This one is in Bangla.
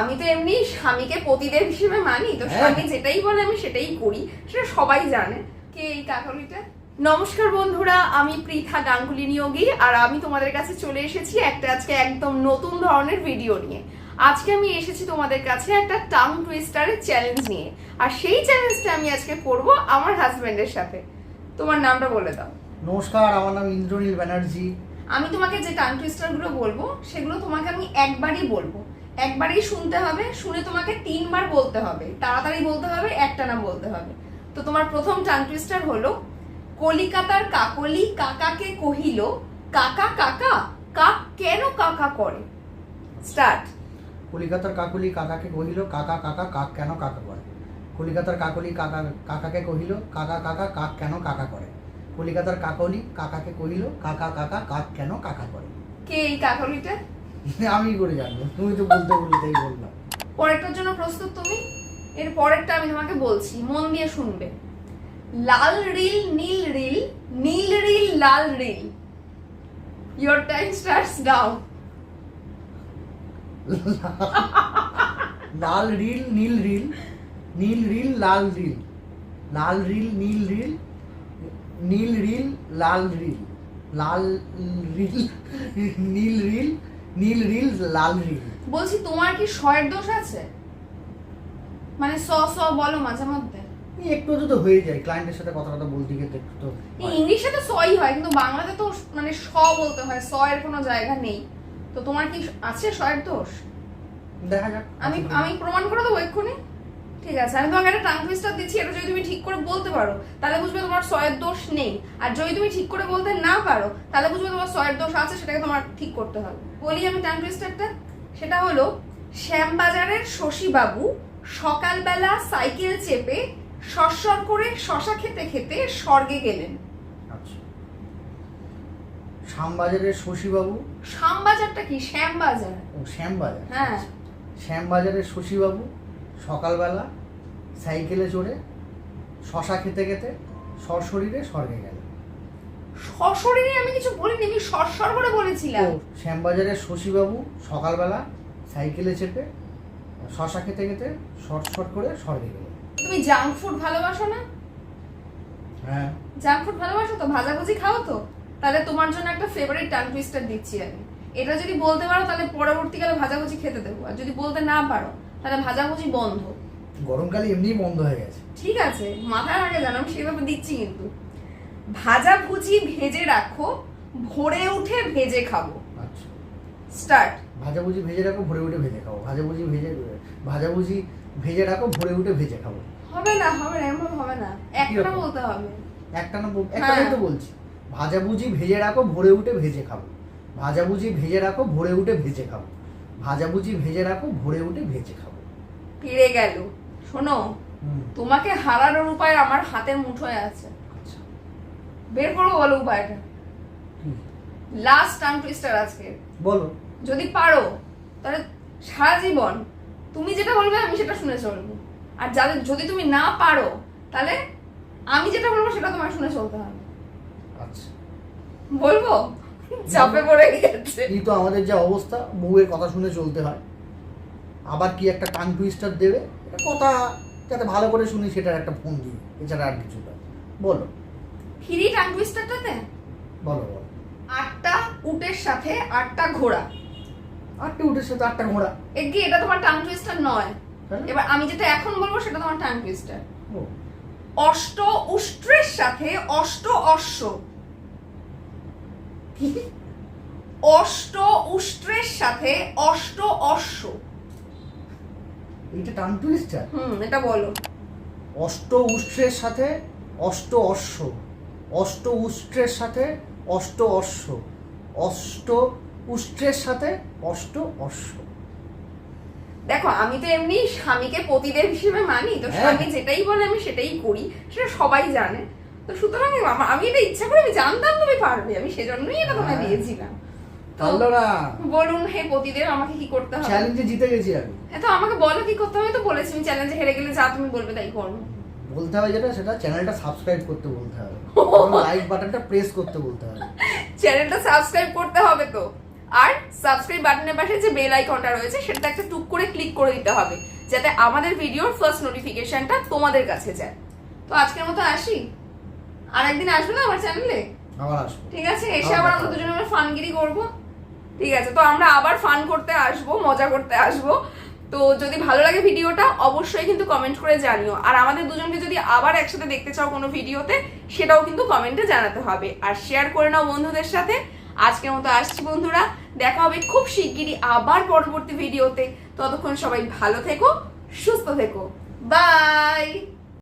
আমি তো এমনি স্বামীকে পতিদেব হিসেবে মানি তো হ্যাঁ। স্বামী যেটাই বলে আমি সেটাই করি সেটা সবাই জানে। কে এই কাকলিটা নমস্কার বন্ধুরা আমি পৃথা গাঙ্গুলি নিয়োগী আর আমি তোমাদের কাছে চলে এসেছি একটা আজকে একদম নতুন ধরনের ভিডিও নিয়ে। আজকে আমি এসেছি তোমাদের কাছে একটা টাং টুইস্টারের চ্যালেঞ্জ নিয়ে আর সেই চ্যালেঞ্জটা আমি আজকে করব আমার হাজবেন্ডের সাথে। তোমার নামটা বলে দাও। নমস্কার আমার নাম ইন্দ্রনীল ব্যানার্জি। আমি তোমাকে যে টাং টুইস্টারগুলো বলব সেগুলো তোমাকে আমি একবারই বলব। একবারই শুনতে হবে শুনে তোমাকে তিনবার বলতে হবে। তাড়াতাড়ি বলতে হবে একটা নাম বলতে হবে। তো তোমার প্রথম টাং টুইস্টার হলো কলিকাতার কাকলি কাকাকে কহিল কাকা কাকা কাক কেন কাকা করে? স্টার্ট কলিকাতার কাকলি কাকাকে কহিল কাকা কাকা কাক কেন কাকা করে? কলিকাতার কাকলি কাকা কাকাকে কহিল কাকা কাকা কাক কেন কাকা করে? কলিকাতার কাকলি কাকাকে কহিল কাকা কাকা কাক কেন কাকা করে? কে এই কাকলিটা? আমি করে জানব তুমি তো বলতে বলতেই বললাম। পরেরটার জন্য প্রস্তুত তুমি? এর পরেরটা আমি তোমাকে বলছি মন দিয়ে শুনবে। লাল রিল নীল রিল নীল reel Lal reel. Your time starts down Lal reel নীল রিল নীল রিল লাল রিল। লাল রিল নীল রিল নীল রিল লাল রিল। লাল রিল নীল রিল নীল রিল লাল রিল বলছি তোমার কি শয়ের দোষ আছে? মানে স স বলো মাঝে মধ্যে। একটু তো হয়ে যায় ক্লায়েন্টের সাথে কথা কথা বলতে গিয়ে একটু তো ইংলিশে তো সই হয় কিন্তু বাংলাতে তো মানে স বলতে হয় স এর কোনো জায়গা নেই। তো তোমার কি আছে শয়ের দোষ? দেখা যাক। আমি আমি প্রমাণ করে দেবো এক্ষুনি। ঠিক আছে আমি তোমাকে একটা টাং টুইস্টার দিচ্ছি এটা যদি তুমি ঠিক করে বলতে পারো তাহলে বুঝবে তোমার সয়ের দোষ নেই। আর যদি তুমি ঠিক করে বলতে না পারো তাহলে বুঝবে তোমার সয়ের দোষ আছে সেটাকে তোমার ঠিক করতে হবে। বলি আমি টাং টুইস্টারটা সেটা হলো শ্যামবাজারের শশীবাবু সকালবেলা সাইকেল চেপে সরসর করে শশা খেতে খেতে স্বর্গে গেলেন। আচ্ছা। শ্যামবাজারের শশীবাবু? শ্যামবাজারটা কি? শ্যামবাজার। ও শ্যামবাজার। হ্যাঁ। শ্যামবাজারের শশীবাবু? সকালবেলা সাইকেলে চড়ে শশা খেতে খেতে সশরীরে স্বর্গে গেল। সশরীরে আমি কিছু বলিনি আমি সরসর করে বলেছিলাম। শ্যামবাজারের শশীবাবু সকালবেলা সাইকেলে চেপে শশা খেতে খেতে শর্ট শর্ট করে স্বর্গে গেল। তুমি জাঙ্ক ফুড ভালোবাসো না? হ্যাঁ। জাঙ্ক ফুড ভালোবাসো তো? ভাজাভুজি খাও তো? তাহলে তোমার জন্য একটা ফেভারিট টাং টুইস্টার দিচ্ছি আমি। এটা যদি বলতে পারো তাহলে পরবর্তীকালে ভাজাভুজি খেতে দেবো। আর যদি বলতে না পারো তাহলে ভাজাভুজি বন্ধ। গরমকালে এমনি বন্ধ হয়ে গেছে। ঠিক আছে মাথার আগে জানো আমি সেভাবে দিচ্ছি কিন্তু। ভাজাভুজি ভেজে রাখো ভোরে উঠে ভেজে খাব। আচ্ছা। স্টার্ট। ভাজাভুজি ভেজে রাখো ভরে উঠে ভেজে খাব। ভাজাভুজি ভেজে ভাজাভুজি ভেজে রাখো ভরে উঠে ভেজে খাব। হবে না হবে না এমন হবে না। একটা বলতে হবে। একটা না একটা হ্যাঁ। তো বলছি। ভাজাভুজি ভেজে রাখো ভরে উঠে ভেজে খাব। ভাজাভুজি ভেজে রাখো ভরে উঠে ভেজে খাব। ভাজাভুজি ভেজে রাখো ভরে উঠে ভেজে খাব। ফিরে গেল। শোনো তোমাকে হারানোর উপায় আমার হাতের মুঠোয় আছে। আচ্ছা। বের করব বলো উপায়টা। লাস্ট টাং টুইস্টার আজকে। বলো। যদি পারো তাহলে সারা জীবন তুমি যেটা বলবে আমি সেটা শুনে চলবো। আর যাদের যদি তুমি না পারো তাহলে আমি যেটা বলব সেটা তোমার শুনে চলতে হবে। আচ্ছা। বলব? চাপে পড়ে গেছে। এই তো আমাদের যে অবস্থা বউয়ের কথা শুনে চলতে হয়। আবার কি একটা টাং টুইস্টার দেবে? এটা কথা যাতে ভালো করে শুনি সেটার একটা ফোন দিই। এছাড়া আর কিছু না। বলো। ফ্রি টাং টুইস্টারটাতে বলো বলো। আটটা উটের সাথে আটটা ঘোড়া। আটটা উঠের সাথে আটটা ঘোড়া। এগি এটা তোমার টাং টুইস্টার নয়? এবার আমি যেটা এখন বলব সেটা তোমার টাং টুইস্টার অষ্ট উষ্ট্রের সাথে অষ্ট অশ্ব। অষ্ট উষ্ট্রের সাথে অষ্ট অশ্ব। এইটা টাং টুইস্টার হুম এটা বলো। অষ্ট উষ্ট্রের সাথে অষ্ট অশ্ব। অষ্ট উষ্ট্রের সাথে অষ্ট অশ্ব। অষ্ট উষ্ট্রের সাথে অষ্ট অশ্ব। দেখো আমি তো এমনি স্বামীকে পতিদেব হিসেবে মানি তো হ্যাঁ। স্বামী যেটাই বলে আমি সেটাই করি সেটা সবাই জানে। তো সুতরাং আমি এটা ইচ্ছা করে আমি জানতাম তুমি পারবে আমি সেজন্যই এটা তোমাকে হ্যাঁ। দিয়েছিলাম। পারল না। বলুন হে পতিদেব আমাকে কি করতে হবে? চ্যালেঞ্জে জিতে গেছি আমি। তো আমাকে বলো কি করতে হবে তো বলেছি আমি চ্যালেঞ্জে হেরে গেলে যা তুমি বলবে তাই করব বলতে হবে যেটা সেটা চ্যানেলটা সাবস্ক্রাইব করতে বলতে হবে। লাইক বাটনটা প্রেস করতে বলতে হবে। চ্যানেলটা সাবস্ক্রাইব করতে হবে তো। আর সাবস্ক্রাইব বাটনের পাশে যে বেল আইকনটা রয়েছে সেটাতে একটা টুক করে ক্লিক করে দিতে হবে যাতে আমাদের ভিডিওর ফার্স্ট নোটিফিকেশনটা তোমাদের কাছে যায়। তো আজকের মতো আসি? আর একদিন আসবে না আমার চ্যানেলে আবার আসব। ঠিক আছে এসে আবার আমরা। দুজনে মিলে ফানগিরি করব। ঠিক আছে, তো আমরা আবার ফান করতে আসব, মজা করতে আসব। তো যদি ভালো লাগে ভিডিওটা, অবশ্যই কিন্তু কমেন্ট করে জানিও। আর আমাদের দুজনকে যদি আবার একসাথে দেখতে চাও কোনো ভিডিওতে, সেটাও কিন্তু কমেন্টে জানাতে হবে। আর শেয়ার করে নাও বন্ধুদের সাথে। আজকের মতো আসছি বন্ধুরা। দেখা হবে খুব শিগগিরই আবার পরবর্তী ভিডিওতে। ততক্ষণ সবাই ভালো থেকো, সুস্থ থেকো। বাই